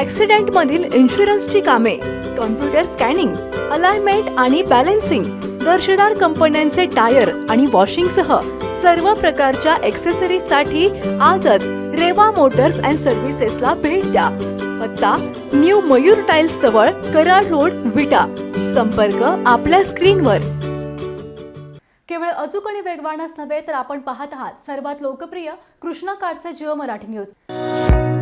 accident मधील इन्शुरन्सची कामे कॉम्प्युटर स्कॅनिंग अलाइनमेंट आणि बॅलन्सिंग दर्जेदार कंपन्यांचे टायर आणि वॉशिंगसह सर्व प्रकारच्या साठी आजच रेवा मोटर्स अँड सर्व्हिसेसला भेट द्या. पत्ता न्यू मयूर टाइल्स जवळ कराड रोड विटा. संपर्क आपल्या स्क्रीनवर. केवळ अचूक आणि वेगवानच नव्हे तर आपण पाहत आहात सर्वात लोकप्रिय कृष्णा काडचे Jio Marathi news.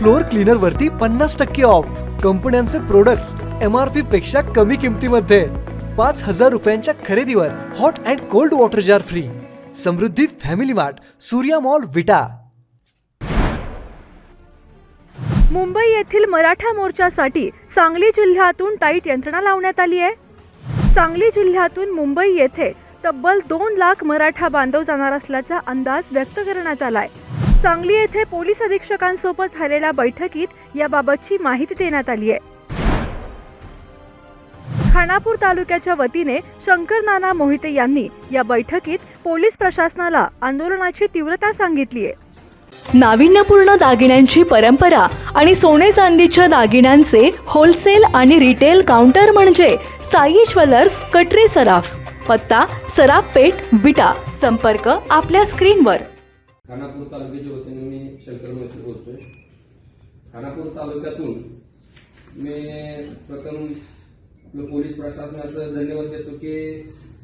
Floor cleaner वरती पन्नास टक्के ऑफ कंपन्यांचे प्रोडक्ट्स एम आर पी पेक्षा कमी किमतीमध्ये. पाच हजार रुपयांच्या खरेदीवर hot and cold water jar free Samruddhi family mart Surya mall Vita. Mumbai येथील मराठा मोर्चासाठी सांगली जिल्ह्यातून टाईट यंत्रणा लावण्यात आली आहे. सांगली जिल्ह्यातून मुंबई येथे तब्बल दोन लाख मराठा बांधव जाणार असल्याचा अंदाज व्यक्त करण्यात आलाय. सांगली येथे पोलीस अधीक्षकांसोबत झालेल्या बैठकीत याबाबतची माहिती देण्यात आली आहे. खानापूर तालुक्याच्या वतीने शंकर नाना मोहिते यांनी या बैठकीत पोलीस प्रशासनाला आंदोलनाची तीव्रता सांगितली आहे. नाविन्यपूर्ण दागिन्यांची परंपरा आणि सोने चांदीच्या दागिन्यांचे होलसेल आणि रिटेल काउंटर म्हणजे साई ज्वेलर्स कटरे सराफ पत्ता सराफ पेठ विटा संपर्क आपल्या स्क्रीनवर खानापूर तालुक्याच्या वतीने मी शंकर मैत्री बोलतोय. खानापूर तालुक्यातून मी प्रथम पोलीस प्रशासनाचं धन्यवाद देतो की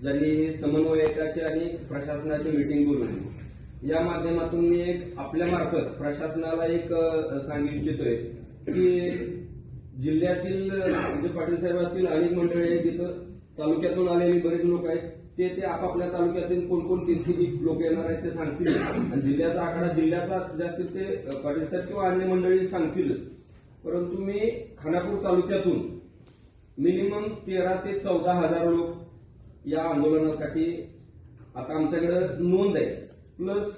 ज्यांनी हे समन्वयकाचे आणि प्रशासनाची मीटिंग बोलवली. या माध्यमातून मी एक आपल्या मार्फत प्रशासनाला एक सांगू इच्छितोय की जिल्ह्यातील जे पाटील साहेब असतील अनेक मंडळी आहेत तिथं तालुक्यातून आलेली बरेच लोक आहेत. ते ते आपापल्या तालुक्यातील कोणकोण किती लोक येणार आहेत ते सांगतील. आणि जिल्ह्याचा आकडा जिल्ह्याचा जास्तीत ते परिसर पाटील साहेब किंवा अन्य मंडळी सांगतील. परंतु मी खानापूर तालुक्यातून मिनिमम तेरा ते चौदा हजार लोक या आंदोलनासाठी आता आमच्याकडे नोंद आहे. प्लस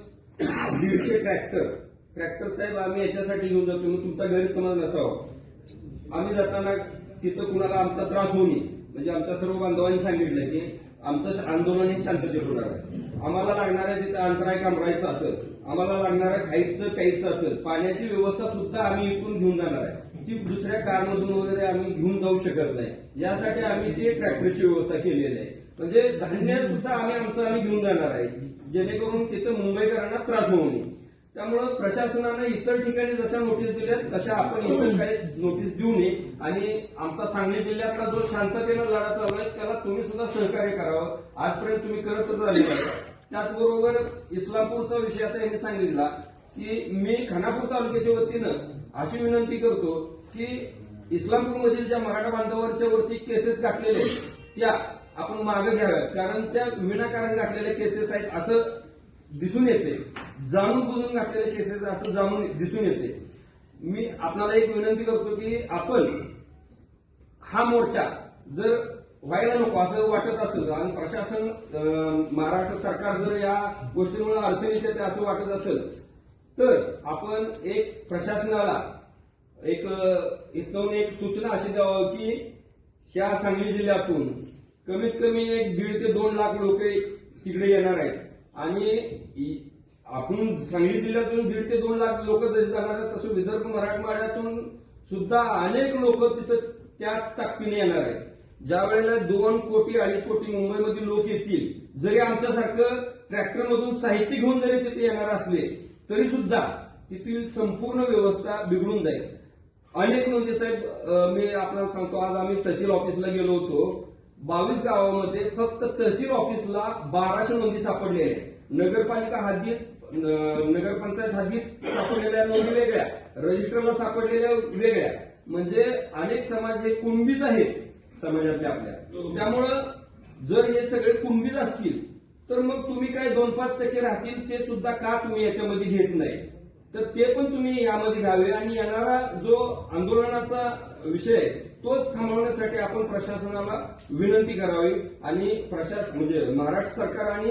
दीडशे ट्रॅक्टर ट्रॅक्टर साहेब आम्ही याच्यासाठी घेऊन जातो. मग तुमचा गैरसमज नसावा. आम्ही जाताना तिथं कुणाला आमचा त्रास होऊ नये. म्हणजे आमच्या सर्व बांधवांनी सांगितलं की आमचं आंदोलन हे शांततेत होणार आहे. आम्हाला लागणाऱ्या तिथं अंतराय कामरायचं असेल आम्हाला लागणाऱ्या खायचं प्यायचं असेल पाण्याची व्यवस्था सुद्धा आम्ही इकडून घेऊन जाणार आहे. ती दुसऱ्या कारमधून वगैरे आम्ही घेऊन जाऊ शकत नाही. यासाठी आम्ही ती ट्रॅक्टरची व्यवस्था केलेली आहे. म्हणजे धान्य सुद्धा आम्ही आमचं आम्ही घेऊन जाणार आहे. जेणेकरून तिथं मुंबईकरांना त्रास होऊ नये. त्यामुळं प्रशासनानं इतर ठिकाणी जशा नोटीस दिल्या तशा आपण इतर काही नोटीस देऊ नये. आणि आमचा सांगली जिल्ह्यातला जो शांततेनं लढा चालू आहे त्याला तुम्ही सुद्धा सहकार्य करावं. आजपर्यंत तुम्ही करतच आहे त्याचबरोबर इस्लामपूरचा विषय आता यांनी सांगितला की मी खानापूर तालुक्याच्या वतीनं अशी विनंती करतो की इस्लामपूरमधील ज्या मराठा बांधवांच्या वरती केसेस गाठलेले त्या आपण मागे घ्याव्यात. कारण त्या विनाकारण गाठलेल्या केसेस आहेत असं दिसून येते. जाणून बुजून घातलेले केसेस असं जाणून दिसून येते. मी आपणाला एक विनंती करतो की आपण हा मोर्चा जर व्हायला नको असं वाटत असेल आणि प्रशासन महाराष्ट्र सरकार जर या गोष्टीमुळे अडचणीत येते असं वाटत असेल तर आपण एक प्रशासनाला एक इथून एक सूचना अशी द्यावं की ह्या सांगली जिल्ह्यातून कमीत कमी एक दीड ते दोन लाख लोक तिकडे येणार आहेत. आणि आपण सांगली जिल्ह्यातून दीड ते दोन लाख लोक जसे जाणार तसं विदर्भ मराठवाड्यातून सुद्धा अनेक लोक तिथं त्याच ताकदीने येणार आहेत. ज्या वेळेला दोन कोटी अडीच कोटी मुंबईमधील लोक येतील जरी आमच्यासारखं ट्रॅक्टरमधून साहित्य घेऊन जरी तिथे येणार असले तरी सुद्धा तिथील संपूर्ण व्यवस्था बिघडून जाईल. अनेक नोंदी साहेब मी आपल्याला सांगतो आज आम्ही तहसील ऑफिसला गेलो होतो. बावीस गावामध्ये फक्त तहसील ऑफिसला बाराशे नोंदी सापडलेल्या आहेत. नगरपालिका हद्दीत नगरपंचायत हद्दीत सापडलेल्या नोंदी वेगळ्या रजिस्टरला सापडलेल्या वेगळ्या. म्हणजे अनेक समाज हे कुणबीच आहेत समाजातले आपल्या. त्यामुळं जर हे सगळे कुणबीच असतील तर मग तुम्ही काय दोन पाच टक्के राहतील ते सुद्धा का तुम्ही याच्यामध्ये घेत नाही? तर ते पण तुम्ही यामध्ये घ्यावे आणि येणारा जो आंदोलनाचा विषय आहे तोच थांबवण्यासाठी आपण प्रशासनाला विनंती करावी आणि प्रशासन म्हणजे महाराष्ट्र सरकार आणि